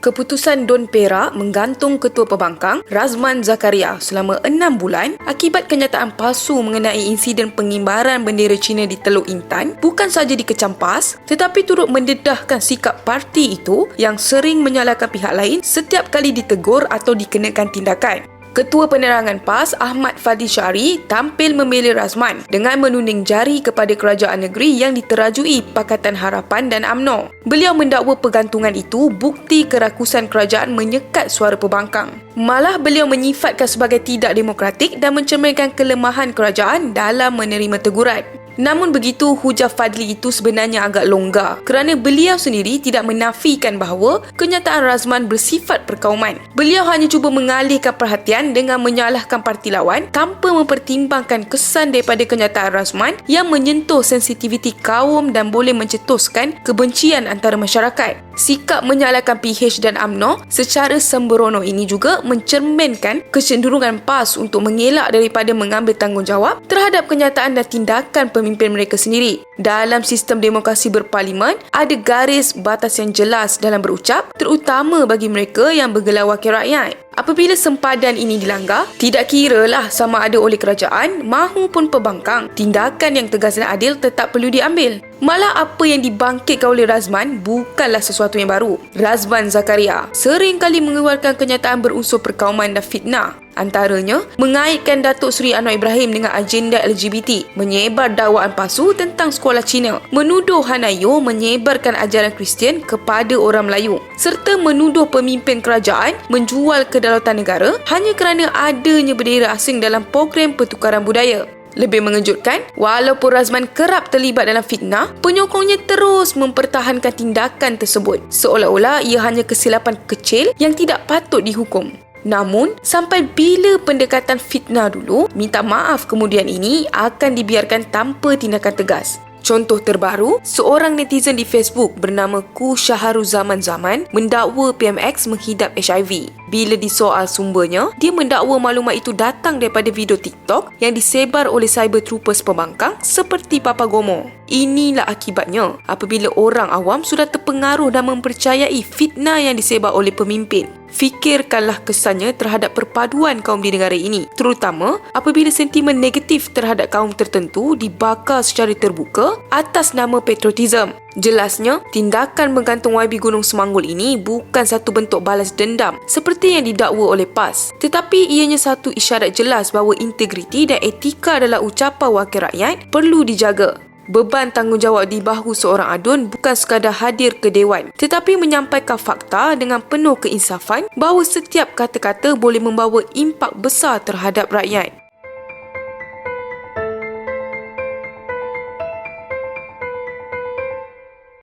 keputusan Don Perak menggantung Ketua Pembangkang Razman Zakaria selama enam bulan akibat kenyataan palsu mengenai insiden pengimbaran bendera Cina di Teluk Intan bukan sahaja dikecam PAS tetapi turut mendedahkan sikap parti itu yang sering menyalahkan pihak lain setiap kali ditegur atau dikenakan tindakan. Ketua Penerangan PAS Ahmad Fadil Syari tampil membela Razman dengan menunding jari kepada kerajaan negeri yang diterajui Pakatan Harapan dan AMNO. Beliau mendakwa pergantungan itu bukti kerakusan kerajaan menyekat suara pembangkang. Malah beliau menyifatkan sebagai tidak demokratik dan mencerminkan kelemahan kerajaan dalam menerima teguran. Namun begitu, hujah Fadli itu sebenarnya agak longgar kerana beliau sendiri tidak menafikan bahawa kenyataan Razman bersifat perkauman. Beliau hanya cuba mengalihkan perhatian dengan menyalahkan parti lawan tanpa mempertimbangkan kesan daripada kenyataan Razman yang menyentuh sensitiviti kaum dan boleh mencetuskan kebencian antara masyarakat. Sikap menyalahkan PH dan AMNO secara sembrono ini juga mencerminkan kecenderungan PAS untuk mengelak daripada mengambil tanggungjawab terhadap kenyataan dan tindakan pemimpin mereka sendiri. Dalam sistem demokrasi berparlimen, ada garis batas yang jelas dalam berucap terutama bagi mereka yang bergelar wakil rakyat. Apabila sempadan ini dilanggar, tidak kira lah sama ada oleh kerajaan mahupun pembangkang, tindakan yang tegas dan adil tetap perlu diambil. Malah apa yang dibangkitkan oleh Razman bukanlah sesuatu yang baru. Razman Zakaria sering kali mengeluarkan kenyataan berunsur perkauman dan fitnah. Antaranya, mengaitkan Datuk Seri Anwar Ibrahim dengan agenda LGBT, menyebar dakwaan palsu tentang sekolah Cina, menuduh Hanayo menyebarkan ajaran Kristian kepada orang Melayu, serta menuduh pemimpin kerajaan menjual kedaulatan negara hanya kerana adanya bendera asing dalam program pertukaran budaya. Lebih mengejutkan, walaupun Razman kerap terlibat dalam fitnah, penyokongnya terus mempertahankan tindakan tersebut seolah-olah ia hanya kesilapan kecil yang tidak patut dihukum. Namun, sampai bila pendekatan fitnah dulu, minta maaf kemudian ini akan dibiarkan tanpa tindakan tegas. Contoh terbaru, seorang netizen di Facebook bernama Ku Syaharu Zaman Zaman mendakwa PMX menghidap HIV. Bila disoal sumbernya, dia mendakwa maklumat itu datang daripada video TikTok yang disebar oleh cyber troopers pembangkang seperti Papa Gomo. Inilah akibatnya apabila orang awam sudah terpengaruh dan mempercayai fitnah yang disebar oleh pemimpin. Fikirkanlah kesannya terhadap perpaduan kaum di negara ini, terutama apabila sentimen negatif terhadap kaum tertentu dibakar secara terbuka atas nama patriotism. Jelasnya, tindakan menggantung YB Gunung Semanggul ini bukan satu bentuk balas dendam seperti yang didakwa oleh PAS. Tetapi ianya satu isyarat jelas bahawa integriti dan etika dalam ucapan wakil rakyat perlu dijaga. Beban tanggungjawab di bahu seorang adun bukan sekadar hadir ke dewan tetapi menyampaikan fakta dengan penuh keinsafan bahawa setiap kata-kata boleh membawa impak besar terhadap rakyat.